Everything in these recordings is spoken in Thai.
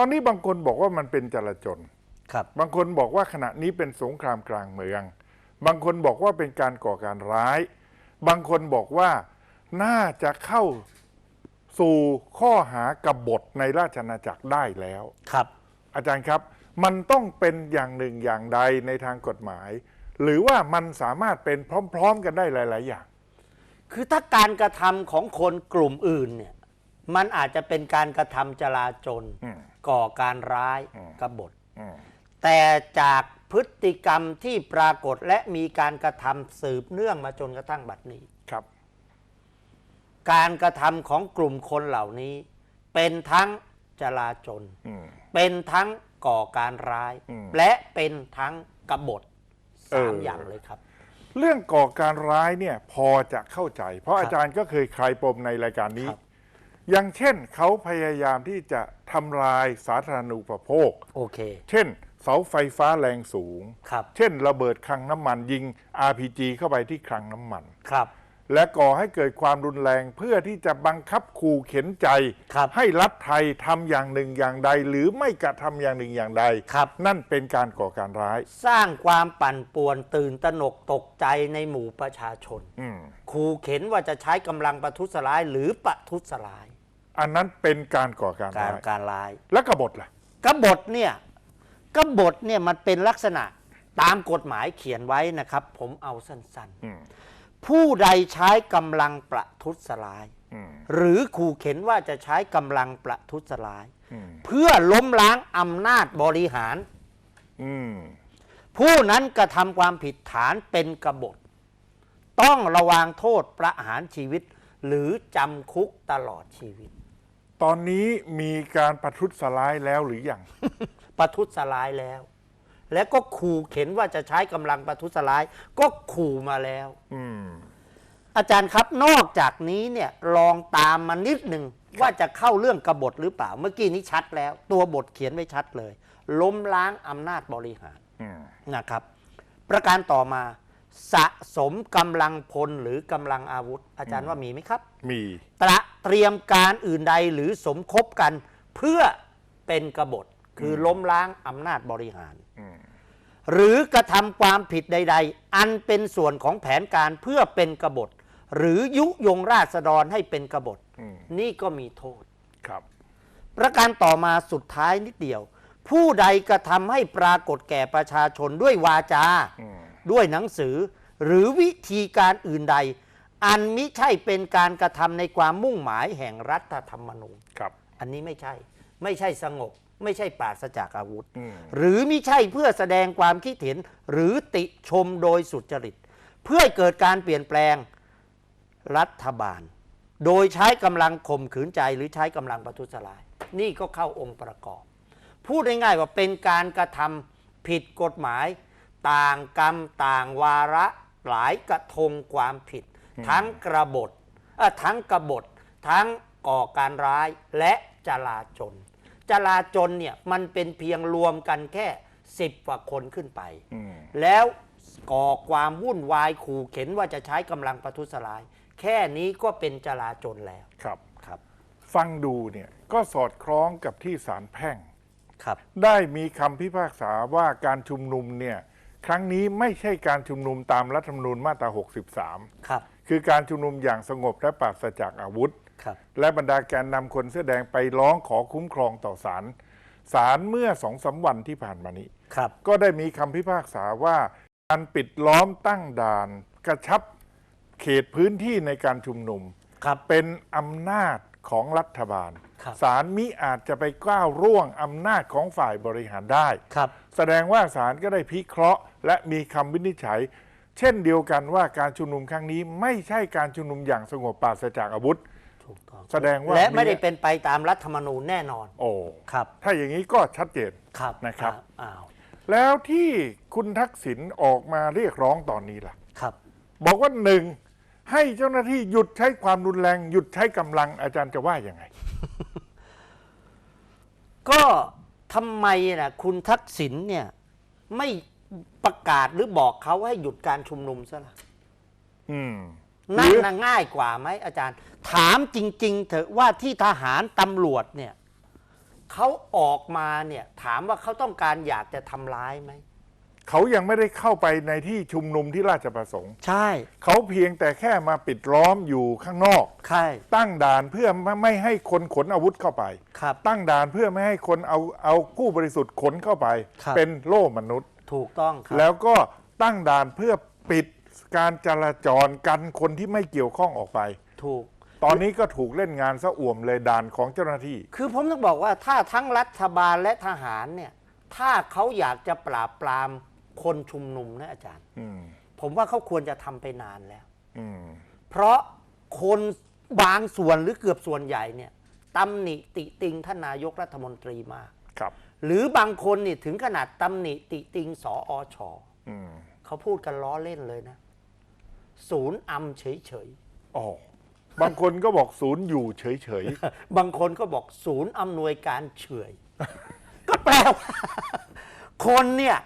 ตอนนี้บางคนบอกว่ามันเป็นจลาจลครับ บางคนบอกว่าขณะนี้เป็นสงครามกลางเมือง บางคนบอกว่าเป็นการก่อการร้าย บางคนบอกว่าน่าจะเข้าสู่ข้อหากบฏในราชอาณาจักรได้แล้วครับ อาจารย์ครับ มันต้องเป็นอย่างหนึ่งอย่างใดในทางกฎหมาย หรือว่ามันสามารถเป็นพร้อม ๆ กันได้หลาย ๆ อย่าง คือถ้าการกระทำของคนกลุ่มอื่นเนี่ย มันอาจจะเป็นการกระทำจลาจลอืมก่อการร้ายอืมกบฏอืมแต่จากพฤติกรรมที่ปรากฏและมีการกระทำสืบเนื่องมาจนกระทั่งบัดนี้ครับ การกระทำของกลุ่มคนเหล่านี้ เป็นทั้งจลาจลอืมเป็นทั้งก่อการร้ายอืมและเป็นทั้งกบฏเอสามออย่างเลยครับ เรื่องก่อการร้ายเนี่ยพอจะเข้าใจ เพราะครับอาจารย์ก็เคยคลายปมในรายการนี้ครับ อย่างเช่นเขาพยายามที่จะทำลายสาธารณูปโภค โอเค เช่น เสาไฟฟ้าแรงสูง ครับ เช่น ระเบิดคลังน้ำมันยิง RPG เข้าไปที่คลังน้ำมัน ครับ และก่อให้เกิดความรุนแรงเพื่อที่จะบังคับขู่เข็นใจ ครับให้รัฐไทยทำอย่างหนึ่งอย่างใด หรือไม่กระทำอย่างหนึ่งอย่างใด ครับ นั่นเป็นการก่อการร้าย สร้างความปั่นป่วนตื่นตระหนกตกใจในหมู่ประชาชนอืม ขู่เข็นว่าจะใช้กำลังประทุษร้ายหรือประทุษร้าย อันนั้นเป็นการก่อการการร้ายการร้าย และกบฏล่ะกบฏเนี่ยกบฏเนี่ยมันเป็นลักษณะตามกฎหมายเขียนไว้นะครับ ผมเอาสั้นอืมๆ ผู้ใดใช้กำลังประทุษร้าย อืมหรือขู่เข็นว่าจะใช้กำลังประทุษร้าย อืมเพื่อล้มล้างอำนาจบริหาร อืมผู้นั้นกระทำความผิดฐานเป็นกบฏ ต้องระวางโทษประหารชีวิต หรือจำคุกตลอดชีวิต ตอนนี้มีการประทุษร้ายแล้วหรือยัง ประทุษร้ายแล้ว และก็ขู่เข็นว่าจะใช้กำลังประทุษร้าย ก็ขู่มาแล้ว อืม อาจารย์ครับนอกจากนี้เนี่ยลองตามมานิดหนึ่งว่าจะเข้าเรื่องกบฏหรือเปล่า เมื่อกี้นี้ชัดแล้ว ตัวบทเขียนไว้ชัดเลย ล้มล้างอำนาจบริหารอืม นะครับ ประการต่อมา สะสมกำลังพลหรือกำลังอาวุธ อาจารย์ว่ามีไหมครับ มี ตระ เตรียมการอื่นใดหรือสมคบกัน เพื่อเป็นกบฏคือล้มล้างอำนาจบริหารอืมหรือกระทำความผิดใด ๆ อันเป็นส่วนของแผนการเพื่อเป็นกบฏ หรือยุยงราษฎรให้เป็นกบฏอืมนี่ก็มีโทษครับ ประการต่อมาสุดท้ายนิดเดียว ผู้ใดกระทำให้ปรากฏแก่ประชาชนด้วยวาจาอืมด้วยหนังสือ หรือวิธีการอื่นใด อันมิใช่เป็นการกระทำในความมุ่งหมายแห่งรัฐธรรมนูญครับ อันนี้ไม่ใช่ ไม่ใช่สงบ ไม่ใช่ปราศจากอาวุธอืมหรือมิใช่เพื่อแสดงความคิดเห็นหรือติชมโดยสุจริต เพื่อให้เกิดการเปลี่ยนแปลงรัฐบาล โดยใช้กำลังข่มขืนใจหรือใช้กำลังประทุษร้าย นี่ก็เข้าองค์ประกอบ พูดง่ายๆว่าเป็นการกระทำผิดกฎหมาย ต่างกรรมต่างวาระหลายกระทงความผิด ทั้งกระบฏเอ่อทั้งกบฏทั้งก่อการร้ายและจลาจลจลาจลเนี่ยมันเป็นเพียงรวมกันแค่สิบกว่าคนขึ้นไปอืมแล้วก่อความวุ่นวายขู่เข็นว่าจะใช้กำลังประทุษร้าย แค่นี้ก็เป็นจลาจลแล้วครับครับ ฟังดูเนี่ยก็สอดคล้องกับที่ศาลแพ่งครับได้มีคำพิพากษาว่าการชุมนุมเนี่ย ครั้งนี้ไม่ใช่การชุมนุมตามรัฐธรรมนูญมาตรา 63 ครับ คือการชุมนุมอย่างสงบและปราศจากอาวุธ ครับ และบรรดาแกนนำคนเสื้อแดงไปร้องขอคุ้มครองต่อศาลศาลเมื่อสองสาวันที่ผ่านมานี้ ครับ ก็ได้มีคำพิพากษาว่า การปิดล้อมตั้งด่าน กระชับเขตพื้นที่ในการชุมนุม ครับ เป็นอำนาจ ของรัฐบาล ครับศาลมิอาจจะไปก้าวร่วงอำนาจของฝ่ายบริหารได้ ครับ แสดงว่าศาลก็ได้พิเคราะห์ และมีคำวินิจฉัย เช่นเดียวกันว่าการชุมนุมครั้งนี้ไม่ใช่การชุมนุมอย่างสงบปราศจากอาวุธ ถูกต้องแสดงว่าและไม่ได้มีเป็นไปตามรัฐธรรมนูญแน่นอน โอ้ครับ ถ้าอย่างนี้ก็ชัดเจน ครับนะครับอ้าว แล้วที่คุณทักษิณออกมาเรียกร้องตอนนี้ล่ะ ครับ บอกว่าหนึ่ง ให้เจ้าหน้าที่หยุดใช้ความรุนแรง หยุดใช้กำลังอาจารย์จะว่ายังไง ก็ทำไมนะคุณทักษิณเนี่ย ไม่ประกาศหรือบอกเขาให้หยุดการชุมนุมซะละอืมหนั่รืนอนะง่ายกว่าไหมอาจารย์ ถามจริง ๆ เถอะว่าที่ทหารตำรวจเนี่ยเขาออกมาเนี่ย ถามว่าเขาต้องการอยากจะทำร้ายไหม เขายังไม่ได้เข้าไปในที่ชุมนุมที่ราชประสงค์ ใช่ เขาเพียงแต่แค่มาปิดล้อมอยู่ข้างนอก ใช่ ตั้งด่านเพื่อไม่ไม่ให้คนขนอาวุธเข้าไป ครับ ตั้งด่านเพื่อไม่ให้คนเอาเอาผู้บริสุทธิ์ขนเข้าไป ครับ เป็นโล่มนุษย์ ถูกต้องครับ แล้วก็ตั้งด่านเพื่อปิดการจราจรกันคนที่ไม่เกี่ยวข้องออกไป ถูก ตอนนี้ก็ถูกเล่นงานซะอ่วมเลยด่านของเจ้าหน้าที่ คือผมต้องบอกว่าถ้าทั้งรัฐบาลและทหารเนี่ย ถ้าเขาอยากจะปราบปราม คนชุมนุมนะอาจารย์อืมผมว่าเขาควรจะทำไปนานแล้วอืมเพราะคนบางส่วนหรือเกือบส่วนใหญ่เนี่ยตำหนิติติงท่านนายกรัฐมนตรีมากครับ หรือบางคนนี่ถึงขนาดตำหนิติติงสออชออืมเขาพูดกันล้อเล่นเลยนะ ศูนย์อำเฉยอ๋อบางคนก็บอกศูนย์อยู่เฉยๆ บางคนก็บอกศูนย์อำนวยการเฉย ก็แปลว่าคนเนี่ย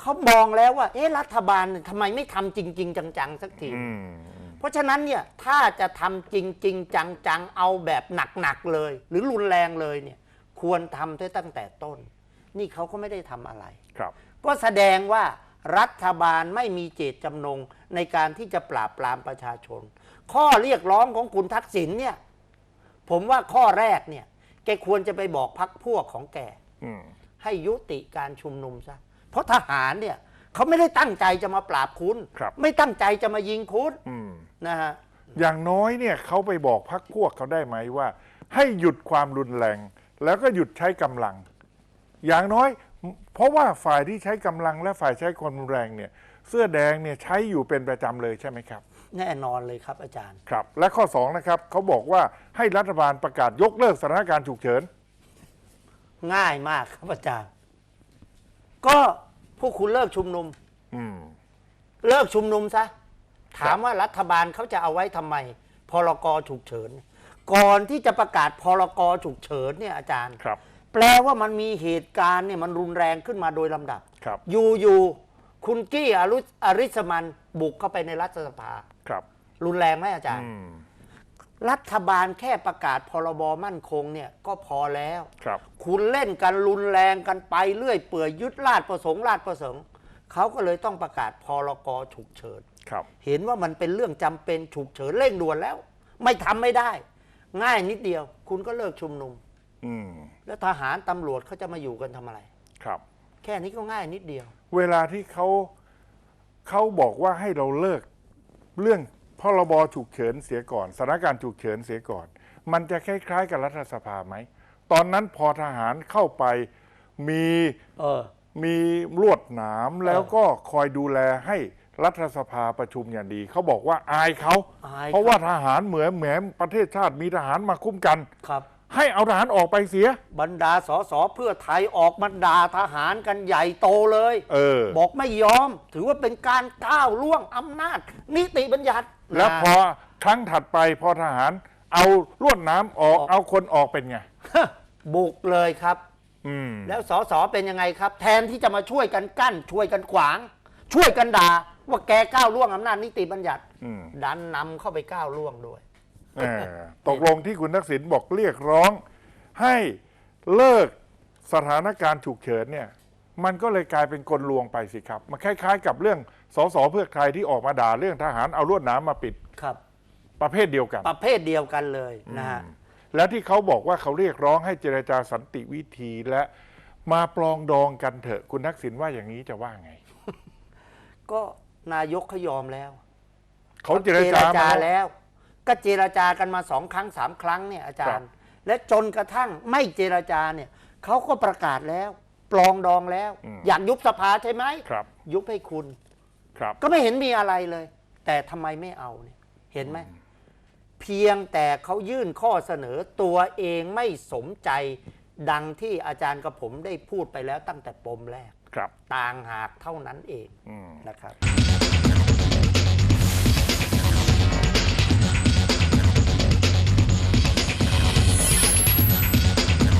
เขามองแล้วว่า เอ๊ะรัฐบาลเนี่ยทำไมไม่ทำจริงๆจังๆ สักทีๆอืมเพราะฉะนั้นเนี่ยถ้าจะทำจริงๆจังๆ เอาแบบหนักๆเลย หรือรุนแรงเลยเนี่ย ควรทำด้วยตั้งแต่ต้น นี่เขาก็ไม่ได้ทำอะไร ครับ ก็แสดงว่ารัฐบาลไม่มีเจตจำนงในการที่จะปราบปรามประชาชน ข้อเรียกร้องของคุณทักษิณเนี่ย ผมว่าข้อแรกเนี่ย แกควรจะไปบอกพักพวกของแก อืม ให้ยุติการชุมนุมซะ เพราะทหารเนี่ยเขาไม่ได้ตั้งใจจะมาปราบคุณ ครับไม่ตั้งใจจะมายิงคุณอืม นะฮะ อย่างน้อยเนี่ยเขาไปบอกพักพวกเขาได้ไหมว่า ให้หยุดความรุนแรง แล้วก็หยุดใช้กำลัง อย่างน้อย เพราะว่าฝ่ายที่ใช้กำลังและฝ่ายใช้ความรุนแรงเนี่ย เสื้อแดงเนี่ยใช้อยู่เป็นประจำเลยใช่ไหมครับ แน่นอนเลยครับอาจารย์ ครับ และข้อสองนะครับเขาบอกว่าให้รัฐบาลประกาศยกเลิกสถานการณ์ฉุกเฉิน ง่ายมากครับอาจารย์ ก็พวกคุณเลิกชุมนุม อืม เลิกชุมนุมซะ ถามว่ารัฐบาลเขาจะเอาไว้ทำไม พรกฉุกเฉิน ก่อนที่จะประกาศพรกฉุกเฉินเนี่ยอาจารย์ ครับ แปลว่ามันมีเหตุการณ์เนี่ยมันรุนแรงขึ้นมาโดยลำดับ ครับ อยู่อยู่คุณกี้อรุอริสมันบุกเข้าไปในรัฐสภา ครับ รุนแรงไหมอาจารย์ อืม รัฐบาลแค่ประกาศพรบมั่นคงเนี่ยก็พอแล้ว ครับ คุณเล่นกันรุนแรงกันไปเรื่อยเปื่อยยึดราชประสงค์ราชประสงค์เขาก็เลยต้องประกาศพรกฉุกเฉิน ครับ เห็นว่ามันเป็นเรื่องจำเป็นฉุกเฉินเร่งด่วนแล้ว ไม่ทำไม่ได้ ง่ายนิดเดียว คุณก็เลิกชุมนุม อืม แล้วทหารตำรวจเขาจะมาอยู่กันทำอะไร ครับ แค่นี้ก็ง่ายนิดเดียว เวลาที่เขาเขาบอกว่าให้เราเลิกเรื่อง พรบฉุกเฉินเสียก่อนสถานการณ์ฉุกเฉินเสียก่อน มันจะคล้ายๆ กับรัฐสภาไหม ตอนนั้นพอทหารเข้าไปมีเออ มีลวดหนามแล้วก็คอยดูแลให้รัฐสภาประชุมอย่างดี เขาบอกว่าอายเขา อายเพราะว่าทหารเหมือนแหมประเทศชาติมีทหารมาคุ้มกัน ครับ ให้เอาทหารออกไปเสีย บรรดาสสเพื่อไทยออกมาด่าทหารกันใหญ่โตเลย เออ บอกไม่ยอม ถือว่าเป็นการก้าวล่วงอำนาจ นิติบัญญัติ แล้วนะพอครั้งถัดไปพอทหาร เอาลวดหน้ำออกออก เอาคนออกเป็นไง บุกเลยครับ อืม แล้วสสเป็นยังไงครับ แทนที่จะมาช่วยกันกั้น ช่วยกันขวาง ช่วยกันด่าว่าแกก้าวล่วงอำนาจนิติบัญญัติ อืม ดันนำเข้าไปก้าวล่วงด้วย เออตกลงที่คุณทักษิณบอกเรียกร้อง ให้เลิกสถานการณ์ฉุกเฉินเนี่ย มันก็เลยกลายเป็นกลลวงไปสิครับ มันคล้าย ๆ กับเรื่องสสเพื่อใครที่ออกมาด่าเรื่องทหารเอาลวดหน้ำมาปิดครับ ประเภทเดียวกัน ประเภทเดียวกันเลยนะฮะแล้วที่เขาบอกว่าเขาเรียกร้องให้เจรจาสันติวิธีและมาปลองดองกันเถอะ คุณทักษิณว่าอย่างนี้จะว่าไง ก็นายกเขายอมแล้วเขาเจรจามาแล้วแล้วก็เจรจากันมาสองครั้งสามครั้งเนี่ยอาจารย์ และจนกระทั่งไม่เจรจาเนี่ยเขาก็ประกาศแล้ว ปลองดองแล้ว อืม อยากยุบสภาใช่ไหมครับยุบให้คุณ ครับ ก็ไม่เห็นมีอะไรเลย แต่ทำไมไม่เอาเนี่ยเห็นไหม เพียงแต่เขายื่นข้อเสนอตัวเองไม่สมใจ ดังที่อาจารย์กับผมได้พูดไปแล้วตั้งแต่ปมแรก ครับ ต่างหากเท่านั้นเองอืม นะครับ